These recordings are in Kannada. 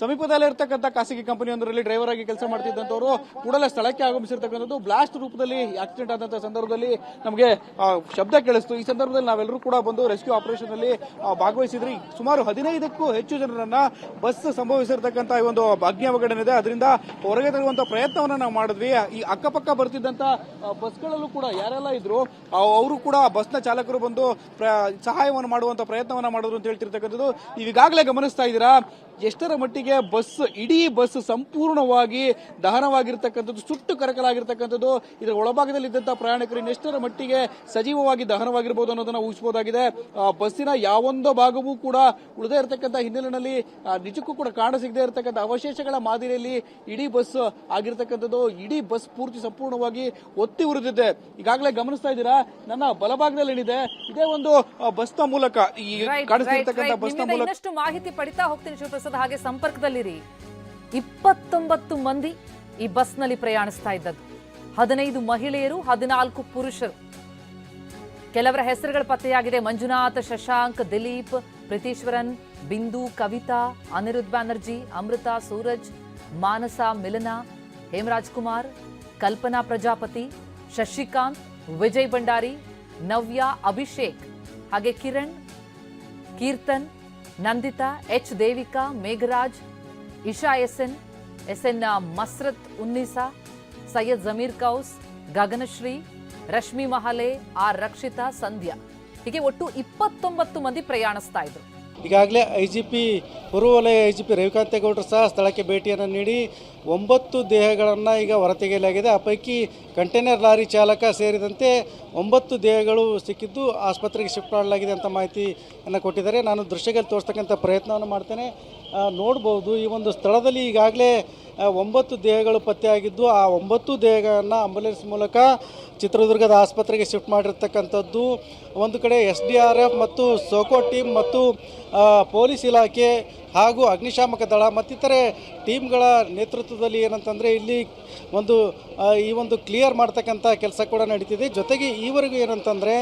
ಸಮೀಪದಲ್ಲೇ ಇರ್ತಕ್ಕಂಥ ಖಾಸಗಿ ಕಂಪನಿಯೊಂದರಲ್ಲಿ ಡ್ರೈವರ್ ಆಗಿ ಕೆಲಸ ಮಾಡ್ತಿದ್ದಂಥವರು ಕೂಡಲೇ ಸ್ಥಳಕ್ಕೆ ಆಗಮಿಸಿರ್ತಕ್ಕಂಥದ್ದು ಬ್ಲಾಸ್ಟ್ ರೂಪದಲ್ಲಿ ಆಕ್ಸಿಡೆಂಟ್ ಆದಂತಹ ಸಂದರ್ಭದಲ್ಲಿ ನಮಗೆ ಶಬ್ದ ಕೇಳಿಸ್ತು. ಈ ಸಂದರ್ಭದಲ್ಲಿ ನಾವೆಲ್ಲರೂ ಕೂಡ ಬಂದು ರೆಸ್ಕ್ಯೂ ಆಪರೇಷನ್ ಅಲ್ಲಿ ಭಾಗವಹಿಸಿದ್ರಿ. ಸುಮಾರು ಹದಿನೈದಕ್ಕೂ ಹೆಚ್ಚು ಜನರನ್ನ ಬಸ್ ಸಂಭವಿಸಿರ್ತಕ್ಕಂಥ ಈ ಒಂದು ಅಗ್ನಿ ಅವಘಡನೆ ಇದೆ. ಅದರಿಂದ ಹೊರಗೆ ತರುವಂತ ಪ್ರಯತ್ನವನ್ನ ನಾವು ಮಾಡಿದ್ವಿ. ಈ ಅಕ್ಕಪಕ್ಕ ಬರ್ತಿದ್ದಂತ ಬಸ್ಗಳಲ್ಲೂ ಕೂಡ ಯಾರೆಲ್ಲ ಇದ್ರು ಅವರು ಕೂಡ ಬಸ್ನ ಚಾಲಕರು ಬಂದು ಸಹಾಯವನ್ನು ಮಾಡುವಂತ ಪ್ರಯತ್ನವನ್ನ ಮಾಡಿದ್ರು ಅಂತ ಹೇಳ್ತಿರ್ತಕ್ಕಂಥದ್ದು. ಈಗಾಗಲೇ ಗಮನಿಸ್ತಾ ಇದ್ದೀರಾ? ಎಷ್ಟರ ಮಟ್ಟಿಗೆ ಬಸ್ ಇಡೀ ಬಸ್ ಸಂಪೂರ್ಣವಾಗಿ ದಹನವಾಗಿರ್ತಕ್ಕಂಥದ್ದು ಸುಟ್ಟು ಕರಕಲಾಗಿರ್ತಕ್ಕಂಥದ್ದು ಇದರ ಒಳಭಾಗದಲ್ಲಿ ಇದ್ದಂತಹ ಪ್ರಯಾಣಿಕರು ಇನ್ನೆಷ್ಟರ ಮಟ್ಟಿಗೆ ಸಜೀವವಾಗಿ ದಹನವಾಗಿರ್ಬೋದು ಅನ್ನೋದನ್ನ ಊಹಿಸಬಹುದಾಗಿದೆ. ಬಸ್ಸಿನ ಯಾವೊಂದು ಭಾಗವೂ ಕೂಡ ಉಳಿದೇ ಇರತಕ್ಕಂಥ ಹಿನ್ನೆಲೆಯಲ್ಲಿ ನಿಜಕ್ಕೂ ಕೂಡ ಕಾಣ ಸಿಗದೆ ಇರತಕ್ಕಂಥ ಅವಶೇಷಗಳ ಮಾದರಿಯಲ್ಲಿ ಇಡೀ ಬಸ್ ಆಗಿರ್ತಕ್ಕಂಥದ್ದು ಇಡೀ ಬಸ್ ಪೂರ್ತಿ ಸಂಪೂರ್ಣವಾಗಿ ಒತ್ತಿ ಉರಿದಿದೆ. ಈಗಾಗಲೇ ಗಮನಿಸ್ತಾ ಇದ್ದೀರಾ? ನನ್ನ ಬಲಭಾಗದಲ್ಲಿ ಏನಿದೆ ಇದೇ ಒಂದು ಬಸ್ನ ಮೂಲಕ ಈ ಕಾಣಿಸ್ತಿರ್ತಕ್ಕಂಥ. ಬಸ್ನ ಮೂಲಕ ಮಾಹಿತಿ ಪಡಿತಾ ಹೋಗ್ತೀನಿ ಶಿವಪ್ರಸಾದ್. ಹಾಗೆ ಸಂಪರ್ಕದಲ್ಲಿರಿ ಇಪ್ಪತ್ತೊಂಬತ್ತು ಮಂದಿ ಈ ಬಸ್ನಲ್ಲಿ ಪ್ರಯಾಣಿಸ್ತಾ ಇದ್ದದ್ದು. ಹದಿನೈದು ಮಹಿಳೆಯರು, ಹದಿನಾಲ್ಕು ಪುರುಷರು. ಕೆಲವರ ಹೆಸರುಗಳು ಪತ್ತೆಯಾಗಿದೆ. ಮಂಜುನಾಥ್, ಶಶಾಂಕ್, ದಿಲೀಪ್, ಪ್ರೀತೀಶ್ವರನ್, ಬಿಂದು, ಕವಿತಾ ಅನಿರುದ್ ಬ್ಯಾನರ್ಜಿ, ಅಮೃತ, ಸೂರಜ್, ಮಾನಸ, ಮಿಲನ, ಹೇಮರಾಜ್ ಕುಮಾರ್, ಕಲ್ಪನಾ ಪ್ರಜಾಪತಿ, ಶಶಿಕಾಂತ್, ವಿಜಯ್ ಭಂಡಾರಿ, ನವ್ಯ ಅಭಿಷೇಕ್, ಹಾಗೆ Kiran, Keerthan Nanditha, H Devika, Megharaj, Isha S N S N Masrath Unnisa, Syed Zameer Kaus, Gaganashree, Rashmi Mahale, R Rakshitha, Sandhya. ಹೀಗೆ ಒಟ್ಟು ಇಪ್ಪತ್ತೊಂಬತ್ತು ಮಂದಿ ಪ್ರಯಾಣಿಸ್ತಾ ಇದ್ರು. ಈಗಾಗಲೇ ಐ ಜಿ ಪಿ ವಲಯ ಐ ಜಿ ಪಿ ರವಿಕಾಂತೇಗೌಡರು ಸಹ ಸ್ಥಳಕ್ಕೆ ಭೇಟಿಯನ್ನು ನೀಡಿ ಒಂಬತ್ತು ದೇಹಗಳನ್ನು ಈಗ ಹೊರತೆಗೆಯಲಾಗಿದೆ. ಆ ಪೈಕಿ ಕಂಟೈನರ್ ಲಾರಿ ಚಾಲಕ ಸೇರಿದಂತೆ ಒಂಬತ್ತು ದೇಹಗಳು ಸಿಕ್ಕಿದ್ದು ಆಸ್ಪತ್ರೆಗೆ ಶಿಫ್ಟ್ ಮಾಡಲಾಗಿದೆ ಅಂತ ಮಾಹಿತಿಯನ್ನು ಕೊಟ್ಟಿದ್ದಾರೆ. ನಾನು ದೃಶ್ಯಗಳಲ್ಲಿ ತೋರಿಸ್ತಕ್ಕಂಥ ಪ್ರಯತ್ನವನ್ನು ಮಾಡ್ತೇನೆ. ನೋಡ್ಬೋದು ಈ ಒಂದು ಸ್ಥಳದಲ್ಲಿ ಈಗಾಗಲೇ ಒಂಬತ್ತು ದೇಹಗಳು ಪತ್ತೆಯಾಗಿದ್ದು ಆ ಒಂಬತ್ತು ದೇಹಗಳನ್ನು ಆಂಬುಲೆನ್ಸ್ ಮೂಲಕ ಚಿತ್ರದುರ್ಗದ ಆಸ್ಪತ್ರೆಗೆ ಶಿಫ್ಟ್ ಮಾಡಿರ್ತಕ್ಕಂಥದ್ದು. ಒಂದು ಕಡೆ ಎಸ್ ಡಿ ಆರ್ ಎಫ್ ಮತ್ತು ಸೋಕೋ ಟೀಮ್ ಮತ್ತು ಪೊಲೀಸ್ ಇಲಾಖೆ ಹಾಗೂ ಅಗ್ನಿಶಾಮಕ ದಳ ಮತ್ತಿತರೆ ಟೀಮ್ಗಳ ನೇತೃತ್ವದಲ್ಲಿ ಏನಂತಂದರೆ ಇಲ್ಲಿ ಒಂದು ಈ ಒಂದು ಕ್ಲಿಯರ್ ಮಾಡ್ತಕ್ಕಂಥ ಕೆಲಸ ಕೂಡ ನಡೀತಿದೆ. ಜೊತೆಗೆ ಈವರೆಗೂ ಏನಂತಂದರೆ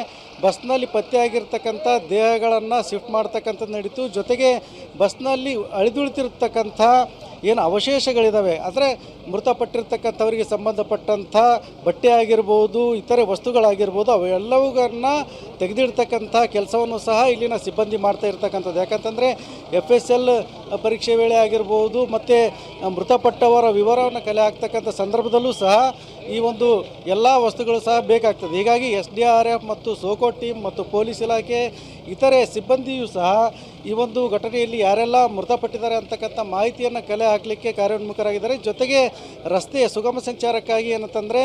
ಬಸ್ನಲ್ಲಿ ಪತ್ತೆಯಾಗಿರ್ತಕ್ಕಂಥ ದೇಹಗಳನ್ನು ಶಿಫ್ಟ್ ಮಾಡ್ತಕ್ಕಂಥದ್ದು ನಡೀತು. ಜೊತೆಗೆ ಬಸ್ನಲ್ಲಿ ಅಳಿದುಳಿತಿರ್ತಕ್ಕಂಥ ಏನು ಅವಶೇಷಗಳಿದ್ದಾವೆ ಅಂದರೆ ಮೃತಪಟ್ಟಿರ್ತಕ್ಕಂಥವರಿಗೆ ಸಂಬಂಧಪಟ್ಟಂಥ ಬಟ್ಟೆ ಆಗಿರ್ಬೋದು, ಇತರೆ ವಸ್ತುಗಳಾಗಿರ್ಬೋದು, ಅವೆಲ್ಲವುಗಳನ್ನ ತೆಗೆದಿಡ್ತಕ್ಕಂಥ ಕೆಲಸವನ್ನು ಸಹ ಇಲ್ಲಿನ ಸಿಬ್ಬಂದಿ ಮಾಡ್ತಾ ಇರ್ತಕ್ಕಂಥದ್ದು. ಯಾಕಂತಂದರೆ ಎಫ್ ಎಸ್ ಎಲ್ ಪರೀಕ್ಷೆ ವೇಳೆ ಆಗಿರ್ಬೋದು ಮತ್ತು ಮೃತಪಟ್ಟವರ ವಿವರವನ್ನು ಕಲೆ ಹಾಕ್ತಕ್ಕಂಥ ಸಂದರ್ಭದಲ್ಲೂ ಸಹ ಈ ಒಂದು ಎಲ್ಲ ವಸ್ತುಗಳು ಸಹ ಬೇಕಾಗ್ತದೆ. ಹೀಗಾಗಿ ಎಸ್ ಡಿ ಆರ್ ಎಫ್ ಮತ್ತು ಸೋಕೋ ಟೀಮ್ ಮತ್ತು ಪೊಲೀಸ್ ಇಲಾಖೆ, ಇತರೆ ಸಿಬ್ಬಂದಿಯೂ ಸಹ ಈ ಒಂದು ಘಟನೆಯಲ್ಲಿ ಯಾರೆಲ್ಲ ಮೃತಪಟ್ಟಿದ್ದಾರೆ ಅಂತಕ್ಕಂಥ ಮಾಹಿತಿಯನ್ನು ಕಲೆ ಹಾಕಲಿಕ್ಕೆ ಕಾರ್ಯೋನ್ಮುಖರಾಗಿದ್ದಾರೆ. ಜೊತೆಗೆ ರಸ್ತೆಯ ಸುಗಮ ಸಂಚಾರಕ್ಕಾಗಿ ಏನಂತಂದರೆ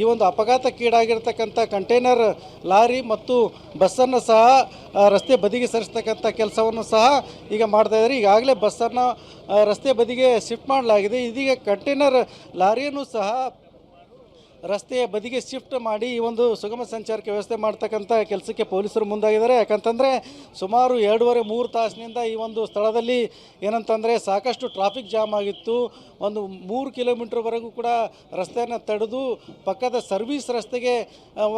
ಈ ಒಂದು ಅಪಘಾತಕ್ಕೀಡಾಗಿರ್ತಕ್ಕಂಥ ಕಂಟೈನರ್ ಲಾರಿ ಮತ್ತು ಬಸ್ಸನ್ನು ಸಹ ರಸ್ತೆ ಬದಿಗೆ ಸರಿಸ್ತಕ್ಕಂಥ ಕೆಲಸವನ್ನು ಸಹ ಈಗ ಮಾಡ್ತಾ ಇದ್ದಾರೆ. ಈಗಾಗಲೇ ಬಸ್ಸನ್ನು ರಸ್ತೆ ಬದಿಗೆ ಶಿಫ್ಟ್ ಮಾಡಲಾಗಿದೆ. ಇದೀಗ ಕಂಟೈನರ್ ಲಾರಿಯನ್ನು ಸಹ ರಸ್ತೆಯ ಬದಿಗೆ ಶಿಫ್ಟ್ ಮಾಡಿ ಈ ಒಂದು ಸುಗಮ ಸಂಚಾರಕ್ಕೆ ವ್ಯವಸ್ಥೆ ಮಾಡ್ತಕ್ಕಂಥ ಕೆಲಸಕ್ಕೆ ಪೊಲೀಸರು ಮುಂದಾಗಿದ್ದಾರೆ. ಯಾಕಂತಂದರೆ ಸುಮಾರು ಎರಡೂವರೆ, ಮೂರು ತಾಸಿನಿಂದ ಈ ಒಂದು ಸ್ಥಳದಲ್ಲಿ ಏನಂತಂದರೆ ಸಾಕಷ್ಟು ಟ್ರಾಫಿಕ್ ಜಾಮ್ ಆಗಿತ್ತು. ಒಂದು ಮೂರು ಕಿಲೋಮೀಟ್ರ್ವರೆಗೂ ಕೂಡ ರಸ್ತೆಯನ್ನು ತಡೆದು ಪಕ್ಕದ ಸರ್ವಿಸ್ ರಸ್ತೆಗೆ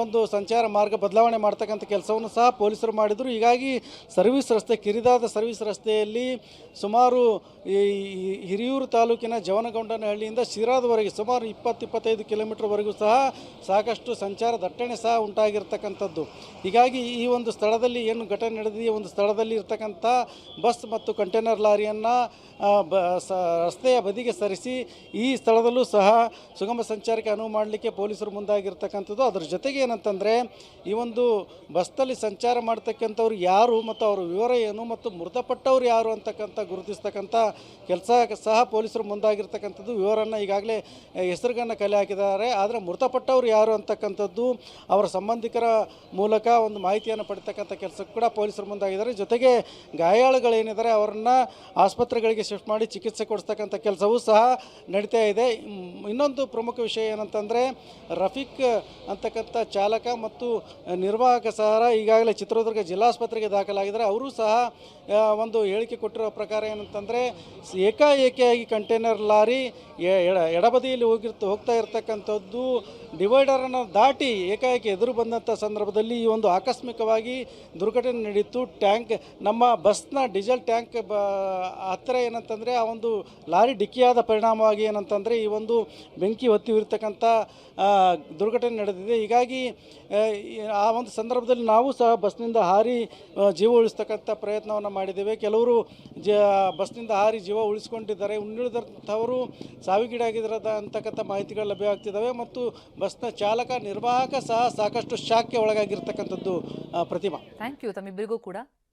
ಒಂದು ಸಂಚಾರ ಮಾರ್ಗ ಬದಲಾವಣೆ ಮಾಡ್ತಕ್ಕಂಥ ಕೆಲಸವನ್ನು ಸಹ ಪೊಲೀಸರು ಮಾಡಿದರು. ಹೀಗಾಗಿ ಸರ್ವಿಸ್ ರಸ್ತೆ, ಕಿರಿದಾದ ಸರ್ವಿಸ್ ರಸ್ತೆಯಲ್ಲಿ ಸುಮಾರು ಈ ಹಿರಿಯೂರು ತಾಲೂಕಿನ ಜವನಗೊಂಡನಹಳ್ಳಿಯಿಂದ ಶಿರಾದವರೆಗೆ ಸುಮಾರು ಇಪ್ಪತ್ತು, ಇಪ್ಪತ್ತೈದು ಕಿಲೋಮೀಟರ್ವರೆಗೂ ಸಹ ಸಾಕಷ್ಟು ಸಂಚಾರ ದಟ್ಟಣೆ ಸಹ ಉಂಟಾಗಿರ್ತಕ್ಕಂಥದ್ದು. ಹೀಗಾಗಿ ಈ ಒಂದು ಸ್ಥಳದಲ್ಲಿ ಏನು ಘಟನೆ ನಡೆದಿದೆ, ಈ ಒಂದು ಸ್ಥಳದಲ್ಲಿ ಇರ್ತಕ್ಕಂಥ ಬಸ್ ಮತ್ತು ಕಂಟೈನರ್ ಲಾರಿಯನ್ನು ಬ, ಸ, ರಸ್ತೆಯ ಬದಿಗೆ ಸರಿಸಿ ಈ ಸ್ಥಳದಲ್ಲೂ ಸಹ ಸುಗಮ ಸಂಚಾರಕ್ಕೆ ಅನುವು ಮಾಡಲಿಕ್ಕೆ ಪೊಲೀಸರು ಮುಂದಾಗಿರ್ತಕ್ಕಂಥದ್ದು. ಅದರ ಜೊತೆಗೆ ಏನಂತಂದರೆ, ಈ ಒಂದು ಬಸ್ನಲ್ಲಿ ಸಂಚಾರ ಮಾಡ್ತಕ್ಕಂಥವ್ರು ಯಾರು ಮತ್ತು ಅವರ ವಿವರ ಏನು ಮತ್ತು ಮೃತಪಟ್ಟವ್ರು ಯಾರು ಅಂತಕ್ಕಂಥ ಗುರುತಿಸ್ತಕ್ಕಂಥ ಕೆಲಸ ಸಹ ಪೊಲೀಸರು ಮುಂದಾಗಿರ್ತಕ್ಕಂಥದ್ದು. ವಿವರನ್ನು ಈಗಾಗಲೇ ಹೆಸರುಗಳನ್ನು ಕಲೆ ಹಾಕಿದ್ದಾರೆ. ಆದರೆ ಮೃತಪಟ್ಟವ್ರು ಯಾರು ಅಂತಕ್ಕಂಥದ್ದು, ಅವರ ಸಂಬಂಧಿಕರ ಮೂಲಕ ಒಂದು ಮಾಹಿತಿಯನ್ನು ಪಡಿತಕ್ಕಂಥ ಕೆಲಸಕ್ಕೆ ಕೂಡ ಪೊಲೀಸರು ಮುಂದಾಗಿದ್ದಾರೆ. ಜೊತೆಗೆ ಗಾಯಾಳುಗಳೇನಿದ್ದಾರೆ, ಅವರನ್ನು ಆಸ್ಪತ್ರೆಗಳಿಗೆ ಶಿಫ್ಟ್ ಮಾಡಿ ಚಿಕಿತ್ಸೆ ಕೊಡಿಸ್ತಕ್ಕಂಥ ಕೆಲಸವೂ ಸಹ ನಡೀತಾ ಇದೆ. ಇನ್ನೊಂದು ಪ್ರಮುಖ ವಿಷಯ ಏನಂತಂದರೆ, ರಫೀಕ್ ಅಂತಕ್ಕಂಥ ಚಾಲಕ ಮತ್ತು ನಿರ್ವಾಹಕ ಸಹ ಈಗಾಗಲೇ ಚಿತ್ರದುರ್ಗ ಜಿಲ್ಲಾಸ್ಪತ್ರೆಗೆ ದಾಖಲಾಗಿದ್ದಾರೆ. ಅವರು ಸಹ ಒಂದು ಹೇಳಿಕೆ ಕೊಟ್ಟಿರೋ ಪ್ರಕಾರ ಏನಂತಂದರೆ, ಏಕಾಏಕಿಯಾಗಿ ಕಂಟೈನರ್ ಲಾರಿ ಎಡಬದಿಯಲ್ಲಿ ಹೋಗಿರ್ತ, ಹೋಗ್ತಾ ಇರ್ತಕ್ಕಂಥದ್ದು do ಡಿವೈಡರನ್ನು ದಾಟಿ ಏಕಾಏಕಿ ಎದುರು ಬಂದಂಥ ಸಂದರ್ಭದಲ್ಲಿ ಈ ಒಂದು ಆಕಸ್ಮಿಕವಾಗಿ ದುರ್ಘಟನೆ ನಡೆಯಿತು ಟ್ಯಾಂಕ್ ನಮ್ಮ ಬಸ್ನ ಡೀಸೆಲ್ ಟ್ಯಾಂಕ್ ಬ ಹತ್ತಿರ ಏನಂತಂದರೆ ಆ ಒಂದು ಲಾರಿ ಡಿಕ್ಕಿಯಾದ ಪರಿಣಾಮವಾಗಿ ಏನಂತಂದರೆ ಈ ಒಂದು ಬೆಂಕಿ ಹೊತ್ತಿ ಉರಿತಕ್ಕಂಥ ದುರ್ಘಟನೆ ನಡೆದಿದೆ. ಹೀಗಾಗಿ ಆ, ಒಂದು ಸಂದರ್ಭದಲ್ಲಿ ನಾವು ಸಹ ಬಸ್ನಿಂದ ಹಾರಿ ಜೀವ ಉಳಿಸ್ತಕ್ಕಂಥ ಪ್ರಯತ್ನವನ್ನು ಮಾಡಿದ್ದೇವೆ. ಕೆಲವರು ಜ ಬಸ್ನಿಂದ ಹಾರಿ ಜೀವ ಉಳಿಸ್ಕೊಂಡಿದ್ದಾರೆ. ಉಳಿದಂಥವರು ಸಾವಿಗೀಡಾಗಿದ್ದಾರೆ ಅಂತಕ್ಕಂಥ ಮಾಹಿತಿಗಳು ಲಭ್ಯ ಆಗ್ತಿದ್ದಾವೆ. ಮತ್ತು ಬಸ್ನ ಚಾಲಕ ನಿರ್ವಾಹಕ ಸಹ ಸಾಕಷ್ಟು ಶಾಖೆ ಒಳಗಾಗಿರ್ತಕ್ಕಂಥದ್ದು ಪ್ರತಿಮಾ ಥ್ಯಾಂಕ್ ಯು ತಮ್ಮಿಬ್ಬರಿಗೂ ಕೂಡ